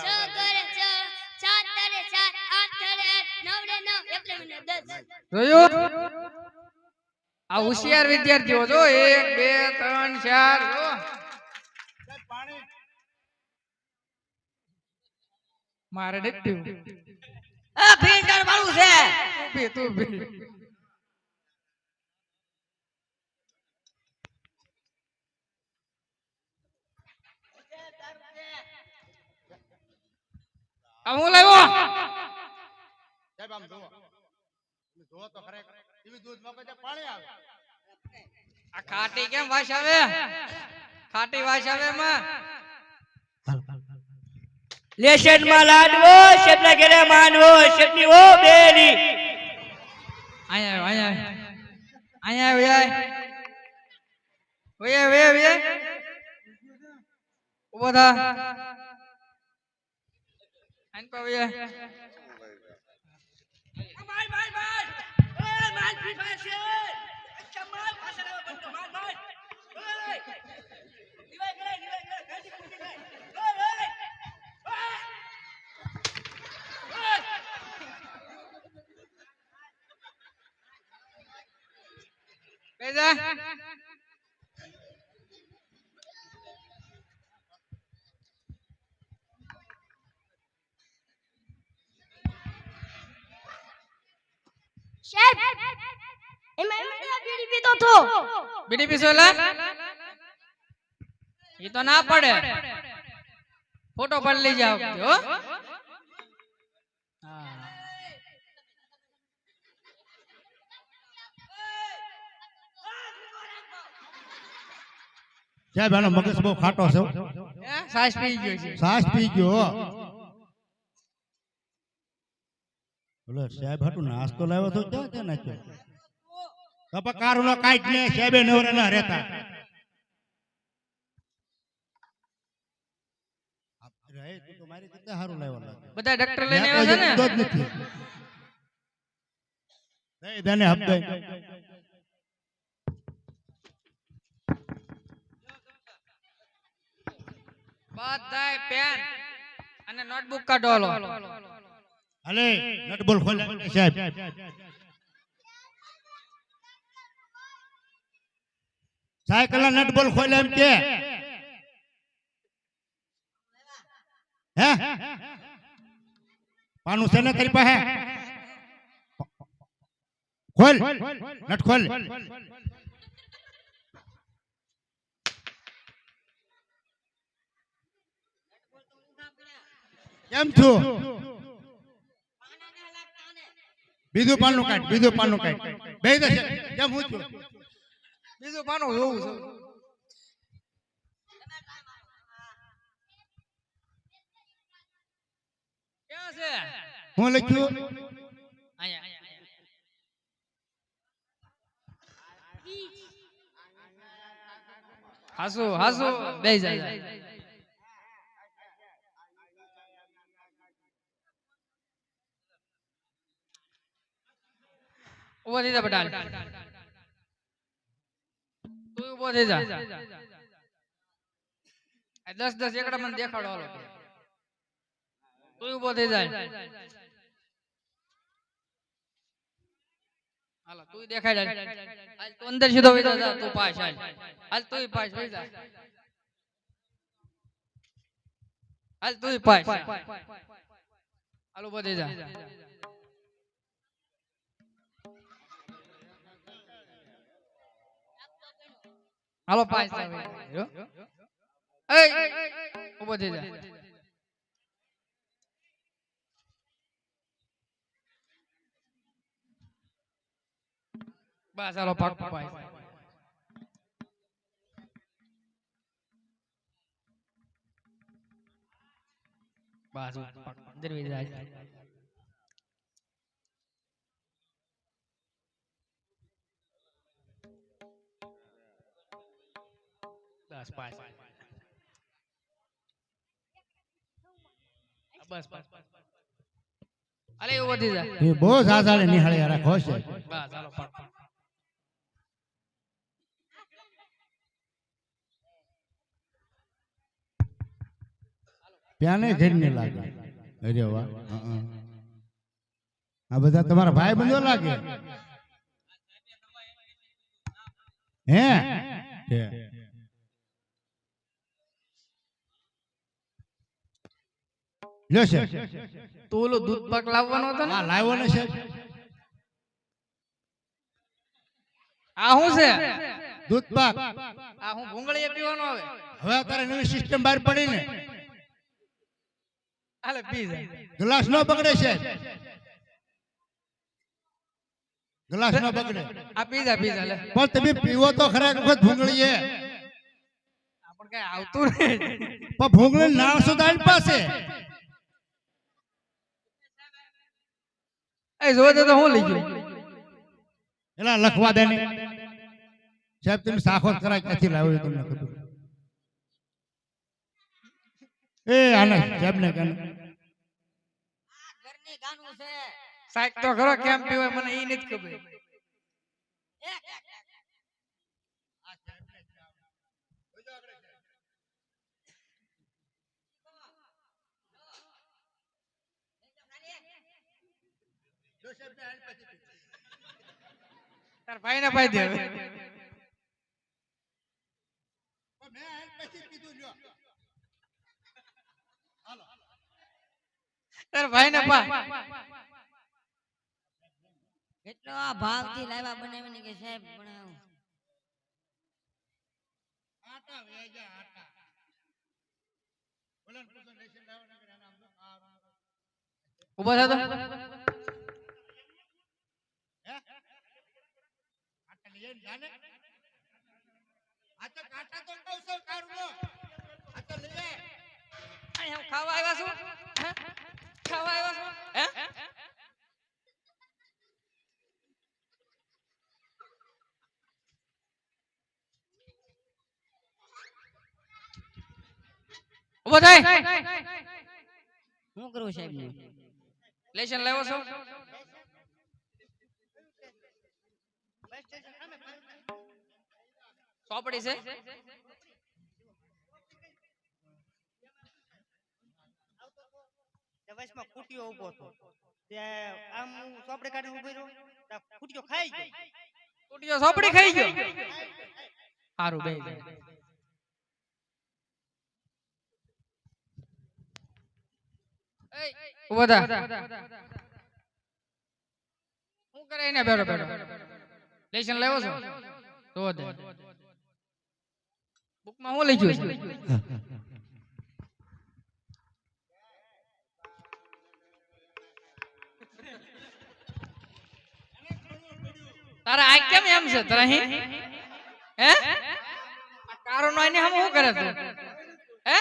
છ કરે છ સાત તરે સાત આઠ તરે આઠ નવ રે નવ એકલે મને દસ. જોયું? આ હોશિયાર વિદ્યાર્થીઓ જો એક બે ત્રણ ચાર મારે નથી. આ ફિલ્ટર વાળું છે. તું તું બી આ હું લાવ્યો? સાહેબ આમ જુઓ. જુઓ તો ખરેખર. એવી દૂધમાં પાણી આવે. આ ખાટી કેમ વાસ આવે? ખાટી વાસ આવે માં લેશનમાં લાડવો શેપના ઘેરે માનવો શેપની ઓ બેરી. અહીંયા આવ, અહીંયા આવ. વયા, વયા, વયા. ઊભો થા. આન પા વયા. માર માર માર એ માર ફી પાસે ચમાલ પાસે ના બંધ માર માર ઓય દિવાય કરે દિવાય કરે ગાડી પૂરી કરે ઓય ઓય બેસ જા. સાહેબ એમાં એમાં ના બીડી પીતો થો બીડી પીશો એ તો ના પડે. ફોટો પાડી જાવ હો. સાહેબ આનો મગજ બહુ ખાટો છે? સાસ પી ગયો છે. સાસ પી ગયો. બોલો સાહેબ હાટુ નાસ્તો લાવ્યો તો ક્યાં ક્યાં નાખ્યો કપા કારુનો કાઈટ ને સાહેબે નવરે ના રહેતા રહે તું મારી કેટલા હારું લાવ્યો લાગે. બધા ડોક્ટર લઈને આવ્યા છે ને તો જ નથી. નહીં દને હપ્તે. બધાય પેન અને નોટબુક કાઢો હાલો હાલે નોટબુક ખોલે સાહેબ સાયકલ ના નટ બોલ ખોલે એમ કે. પાનું છે ને તારી પાસે? ખોલ. નટ ખોલ. કેમ છું? બીજું પાનું કાઢ, બીજું પાનું કાઢ. બે દસ કેમ હું છું? બીજું પાનું જોવું છે. હું લખ્યું? હાસુ હાસુ. બે જાય ઊભા દીધા તું ઊભો થઈ જા. દસ દસ એકડા મને દેખાડો હાલો તું ઊભો થઈ જાય. હાલો તું દેખાય જાય. હાલ તું અંદર સીધો વઈ જા તું પાસ હાલ. હાલ તું પાસ વઈ જા. હાલ તું પાસ. હાલ ઊભો થઈ જા. હાલો પાંચ ઊભો થઈ જા. બસ હાલો પાક બસ અંદર વઈ બસ પાસ બસ બસ. અલે એવું વધી જા. એ બહુ ઝાઝાળે નિહાળે રાખો છે. બસ ચાલો પાક પ્યાને ઘર ને લાગે. અરે વાહ. આ બધા તમારા ભાઈ બંધો લાગે? હે. લ્યો છે. તો ઓલો દૂધ પાક લાવવાનો હતો ને? આ લાવ્યો ને છે. આ શું છે? દૂધ પાક. આ હું ભૂંગળીએ પીવાનો આવે. હવે અત્યારે નવી સિસ્ટમ બહાર પડી ને હાલે પી જા. ગ્લાસ નો બગડે છે. ગ્લાસ નો બગડે. આ પી જા પી જા લે. પણ તમે પીવો તો ખરા વખત ભૂંગળીએ. આપણ કઈ આવતું નહીં. પણ ભૂંગળી નાળસો તારી પાસે. એ જોવે તો હું લઈ ગયો. એલા લખવા દે ને. સાહેબ તમે સાખો કરાય ક્યાંથી લાવ્યો એ તમને ખબર? એ આને સાહેબ ને કાને ઘરની ગાનું છે. સાહેબ તો ખરો કેમ પીવાય મને એ નથી ખબર. તાર ભાઈ ને પાઈ દે હવે. તાર ભાઈ ને પા કેટલો આ ભાવથી લાવ્યા બનાવીને કે સાહેબ બનાવું ઊભો થા તો અહીં હું ખાવા આવ્યા છું હે? ખાવા આવ્યા છું હે ઊભો થાય. શું કરવું સાહેબ લેશન લેવો છો? ચોપડી છે? ઊભો હતો. ત્યાં આમ હું સોપડી કાઢીને ઊભો રહ્યો. ત્યાં ખાઈ ગયો. કુટીઓ ચોપડી ખાઈ ગયો? સારું બે ઊભો હું કરે એને બેઠો બેઠો લેશન લાવ્યો છો? તો દે. બુકમાં હું લઈ ગયો છું? તારા આ કેમ એમ છે? તારા હે? આ કારો નો એને હમ શું કરે છે હે?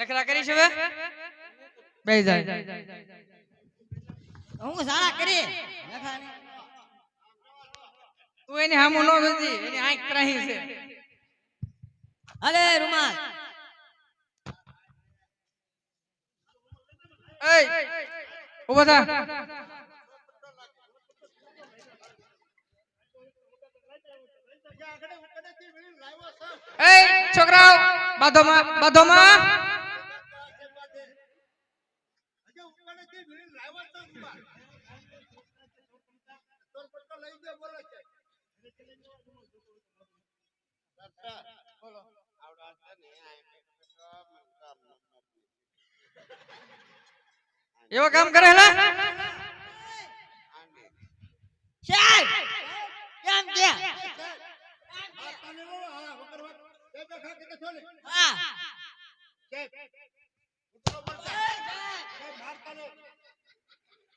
નખરા કરીશ હવે? બે જાય. હું સારા કરી તું એની હામું નો જોતી એની આંખ ત્રાહી છે. અરે રૂમાલ. ઊભો થા. એય છોકરાઓ બાધોમાં બાધોમાં એવો કામ કરે લા સાહેબ કેમ કે હા.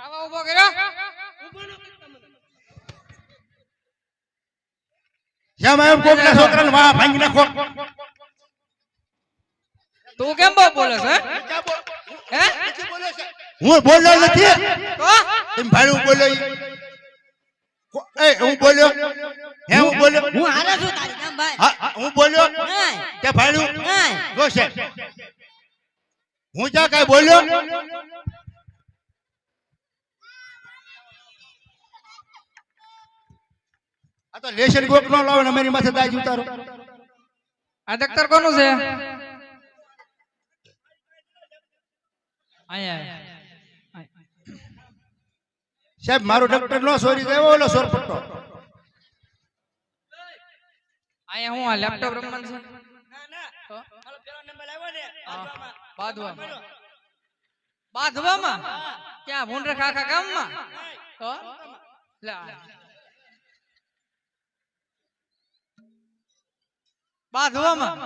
ખાવા ઊભો કર્યો? ન. જેમ એમ વાહ ભાંગી નાખો. તું કેમ બહુ બોલે છે હે? હું? બોલ્યો નથી. તો? એમ ભાઈ હું બોલ્યો એ હું બોલ્યો? હે હું બોલ્યો? હું હારે છું તારી કેમ ભાઈ. હા હા, હું બોલ્યો? કે ભાઈ નહીં. જો છે. હું જ્યાં કઈ બોલ્યો? આ તો લેશન કોક નો લાવો ને મારી માથે દાજ ઉતારો. આ દખ્તર કોનું છે? આયા સાહેબ મારો ડોક્ટર નો સોરી દેવો ઓલો સોર પટ્ટો અહીંયા હું આ લેપટોપ રમવાનું છે? ના ના. હાલો પેલો નંબર આવ્યો ને બાજવામાં. બાંધવામાં. બાંધવામાં? ક્યાં ભૂંડર ખાખા ગામમાં? તો લે. બાંધવામાં.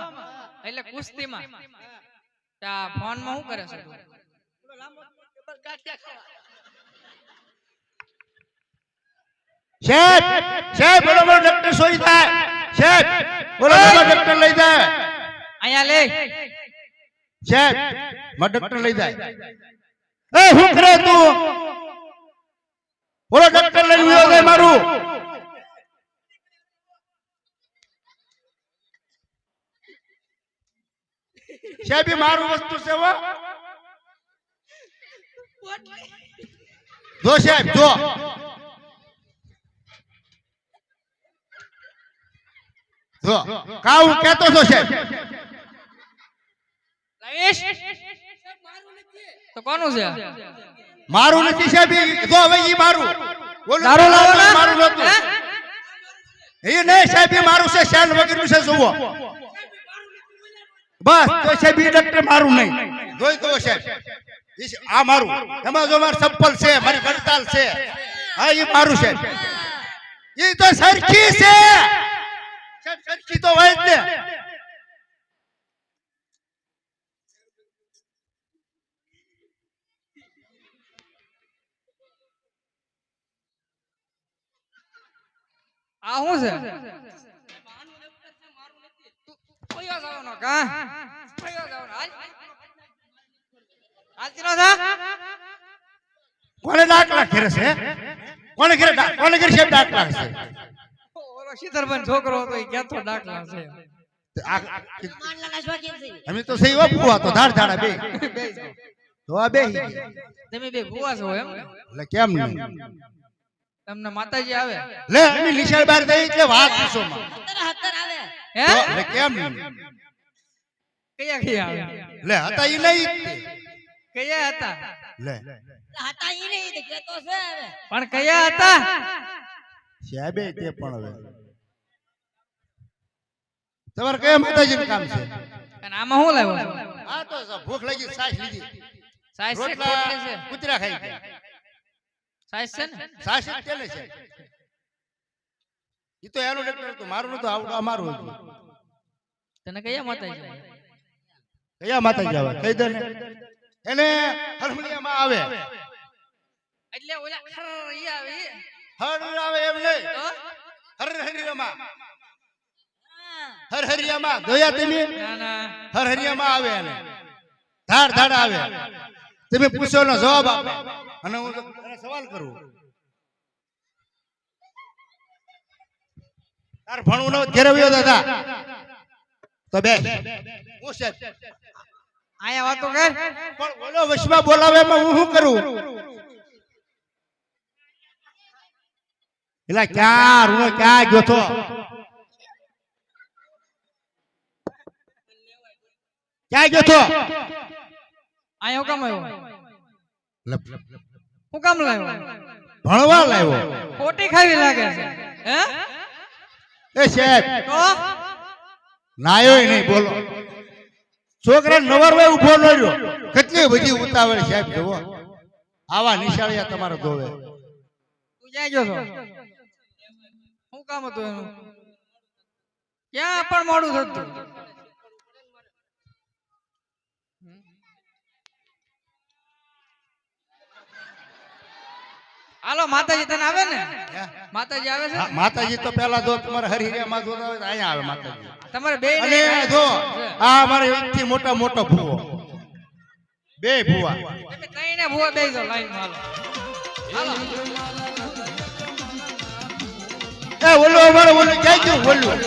એટલે કુસ્તીમાં. આ ફોનમાં શું કરે છે તું? શેઠ સાહેબ બોલો બોલો ડોક્ટર સોઈ થાય શેઠ બોલો બોલો ડોક્ટર લઈ જાય. અહીંયા લે. શેઠમાં ડોક્ટર લઈ જાય. એ હું કરે તું? બોલો ડોક્ટર લઈ ગયો મારું. સાહેબ મારું વસ્તુ છે હો. જો સાહેબ જો. જો. કા હું કહેતો છો સાહેબ. લાવીશ તો કોનું છે? મારું નથી સાહેબ જો હવે ઈ મારું. બોલો લાવો મારું એ નહીં સાહેબ મારું છે શાલ વગરનું છે જુઓ. બસ તો સાહેબ ઈ ડોક્ટર મારું નહીં જોઈ તો સાહેબ ઈ છે- આ મારું એમાં જો મારું ચપ્પલ છે મારી વડતાલ છે હા ઈ મારું છે ઈ તો સરખી છે સાહેબ સરખી તો હોય જ ને આ શું છે કયો જવાનો કા કયો જવાનો હાલ હાલતી નો થા કોને દાખલા ખેરે છે કોને ખેરે દા- કોને ખેરે સાહેબ દાખલા છે ઓલો શીતળભાઈ છોકરો હતો એ કેતો દાખલા છે આ- માનલાના શોખીન છે અમે તો સહી વાપુઆ તો ધાર ધાડા બે બે છો. તો આ બે તમે બે ભૂવા છો એમ એટલે કેમ નહીં તમને માતાજી આવે લે અમે નિશાળ બાર દઈ એટલે વાત પૂછો માં હતર હતર આવે હે તો એટલે કેમ નહીં કયા કયા આવે લે હતા ઈ નહીં કયા હતા? લે. હતા ઈ નહીં તે કેતો છે હવે. પણ કયા હતા? સાહેબે તે પણ હવે. તમારે કયા માતાજી કામ છે? અને આમાં શું લાવ્યો? આ તો ભૂખ લાગી સાસ લીધી. સાસ છે કેટલી છે. કુતરા ખાઈ ગયા. સાસ છે ને? સાસ તેલે છે. ઈ તો એનું ડોક્ટર હતું મારું નતું આવડું અમારું હતું. તને કયા માતાજી? કયા માતાજી આવે? કહી દે ને. એને હરમલિયામાં આવે. એટલે ઓલા હર ઈ આવે હર આવે એમ નહીં. હર હરિયામાં. હર હરિયામાં. જોયા તમે? હર હરિયામાં આવે એને. ધાડ ધાડ આવે. તમે પૂછો નો જવાબ આપે. અને હું સવાલ કરું. તાર ભણવું ન ઘેરવ્યો વયો દાદા તો બે. હું છે આયા વાતો કર. પણ બોલો વશમાં બોલાવે એમાં હું શું કરું? એટલે ક્યાં રૂનો ક્યાં ગયો તો? ક્યાં ગયો તો? આયા હું કામ આવ્યો? હું કામ લાવ્યો? ભણવા લાવ્યો. ખોટી ખાવી લાગે છે. હે? એ સાહેબ તો? નાયો નહીં બોલો. છોકરા નવરવાય ઊભો ન રહ્યો. કેટલી બધી ઉતાવળ સાહેબ જોવો આવા નિશાળિયા તમારો ધોવે. તું જાય જો છો? શું કામ હતું એનું? ક્યાં પણ મોડું થતું? હાલો માતાજી તને આવે ને? માતાજી આવે છે માતાજી તો પેલા જો તમારે હરિહરિયામાં જોતા હોય અહીંયા આવે માતાજી. તમારે બે અને જો આ અમારે એકથી મોટા મોટો ભૂવો. બે ભૂવા. તમે ત્રણે ભૂવા બે જો લાઈનમાં હાલો. હાલો. એ ઓલું અમારે ઓલું ક્યાં ગયું ઓલું?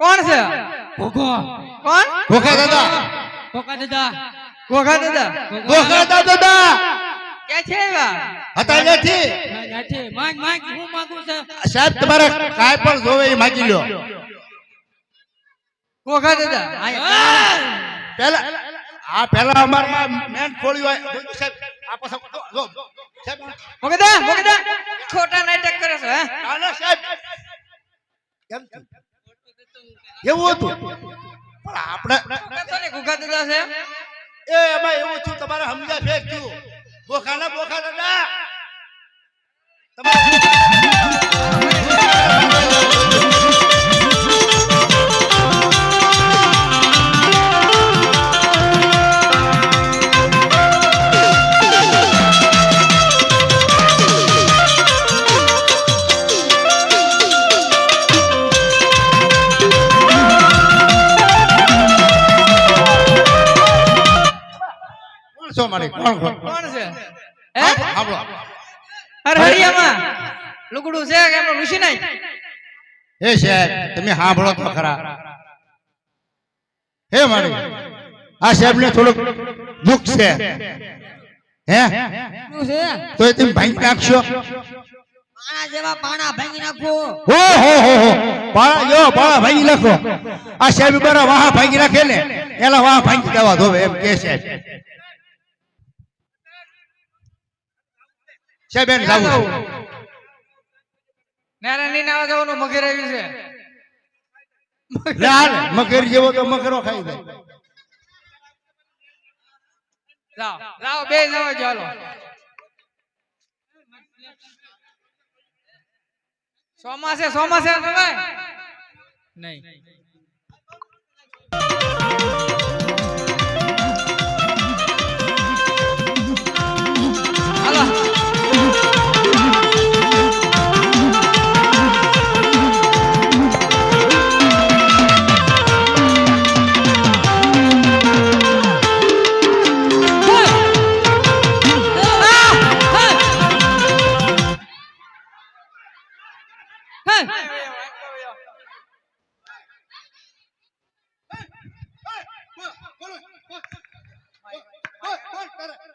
કોણ છે? કોણ? ગોખા દાદા. ગોખા દાદા. ગોખા દાદા. ગોખા દાદા. કે છે એવા? હતા નથી માંગ માંગ હું માંગુ છું. સાહેબ તમારે કાય પણ જોવે એ માગી લ્યો. ગોખા દાદા. આયા. પેલા આ પેલા અમારમાં મેન ખોળી હોય. સાહેબ આ પાછા જો, જો, સાહેબ મોગદા મોગદા ખોટા નાટક કરે છે હે? ના, સાહેબ. કેમ? એવું હતું? પણ આપણે ગુગા દાદા છે. એ એમાં એવું થયું તમારે સમજા ફેક થયું. બોખાના ના. તમારે કોણ? કોણ? કોણ? કોણ છે? હે? આપણો સાંભળો અરે હરિયામાં. લુગડું છે કે એમનું ઋષિ નહીં હે સાહેબ તમે સાંભળો તો ખરા. હે મારી આ સાહેબ ને થોડુંક દુઃખ છે. હે? શું છે? તો એ તમે ભાંગી નાખશો? પાણા જેવા પાણા ભાંગી નાખો. હો હો હો હો. પાળા જો પાળા ભાંગી નાખો. આ સાહેબ બરા વાહ ભાંગી નાખે ને. એલા વાહ ભાંગી દેવા ધોવે એમ કે છે બેન જાવું. નારાયણની આવા જવાનું મગર આવ્યું છે. લાલ મગર જેવો તો મગરો ખાઈ જાય. લાવ જાઓ બે જવા ચાલો સોમાસે સોમાસે તમે નહીં.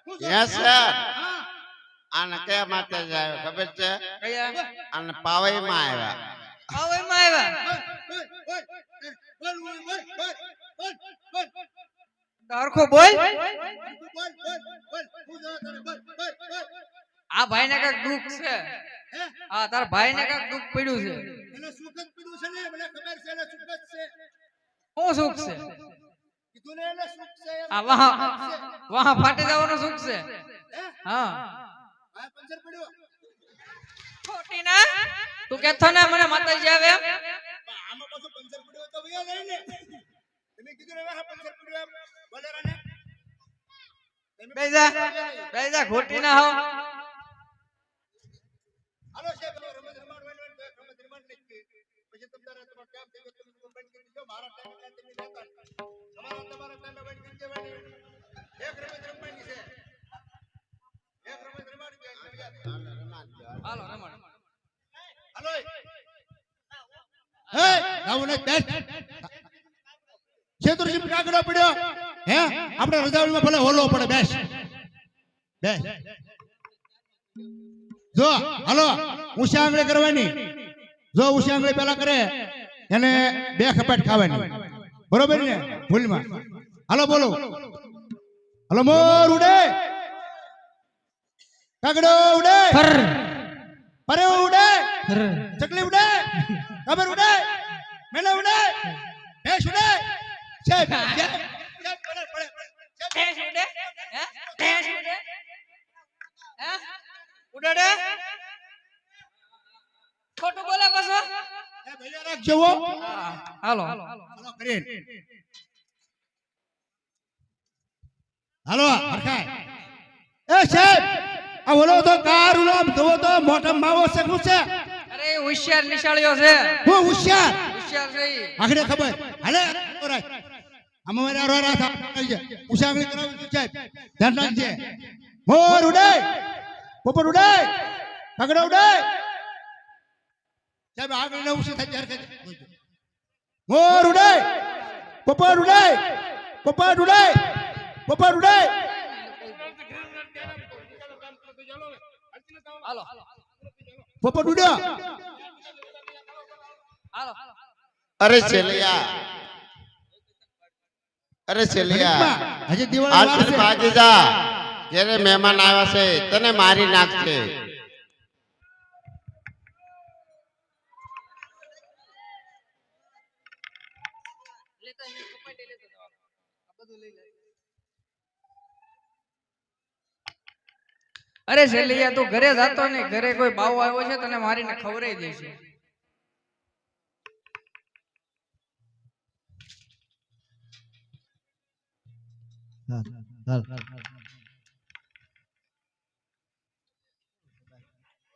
Sir. આને કયા માટે આવ્યો ખબર છે? કયા? આને પાવઈમાં આવ્યા. આવો એમાં આવ્યા હરખો બોલ. આ ભાઈ ને કંઈક દુઃખ છે. હા? તારા ભાઈ ને કંઈક દુઃખ પડ્યું છે. એને સુખ જ પીડ્યું છે ને? મને ખબર છે એને સુખ જ છે. શું સુખ છે? કીધું ને એને સુખ છે એમ. વાહ ફાટી જવાનું સુખ છે. હા. પંચર પડ્યો. ખોટી ના તું કેતો ને મને માતાજી આવે? આમાં પાછો પંચર પડ્યો તો વયા જાય ને. તમે કીધું રે વાહ પંચર પડ્યો બોલેરા ને. બેજા બેજા ખોટી ના હો હાલો સાહેબ રમત રમાડ વેન વેન રમત રમાડ નાખીએ. પછી તમ તારે તમારો ટાઈમ થઈ ગયો તમે બંધ કરી દો. મારા ટાઈમ તમે જતા. તમારા તમારા ટાઈમ બંધ કરી દેવાની. એક રમત રમવાની છે. એક રમત રમાડી હાલો રમણ હાલો હે આવું ને બેસ કાગડો પડ્યો હે? આપણે રજાવણીમાં ભલે હોલો પડે બેસ. બેસ. જો હાલો ઉષા આંગળે કરવાની. જો ઉષા આંગળે પેલા કરે એને બે ખપાટ ખાવાની. બરોબર ને? ભૂલમાં. હાલો બોલો. હાલો મોર ઉડે કાગડો ઉડે પરે ઉડે ચકલી ઉડે કબર ઉડે મેલે ઉડે ભેંસ ઉડે સાહેબ સાહેબ, સાહેબ, પડે, પડે, પડે. ભેંસ ઉડે હે ભેંસ ઉડે હે ઉડે ખોટું બોલે પાછો સાહેબ, હૈયા રાખજો હો. હાલો હરખાય. એ સાહેબ આ ઓલો તો કાર ઓલો જોવો તો મોટો માવો છે શું છે? અરે હોશિયાર નિશાળ્યો છે. હું હોશિયાર. હોશિયાર છે ઈ. ખબર. હાલે ઓરાય આમાં મારે આરો રાત આવી જાય ઉસાગણી કરાવી છે ધ્યાન રાખજે. મોર ઉડે. પોપર ઉડે. કાગડો ઉડે. સાહેબ આગળ ને ઉસી થાય જાય. મોર ઉડે. પોપર ઉડે. પોપર ઉડે. પોપર ઉડે હાલો. પોપર ઉડ્યો હાલો. અરે છેલિયા. અરે છેલિયા. હજી દિવાળી ભાગી જા. જ્યારે મહેમાન આવ્યા છે તને મારી નાખશે. અરે શેલિયા તું ઘરે જાતો ને, ઘરે કોઈ બાવ આવ્યો છે તને મારીને ખવરાઈ દેશે હા હાલ.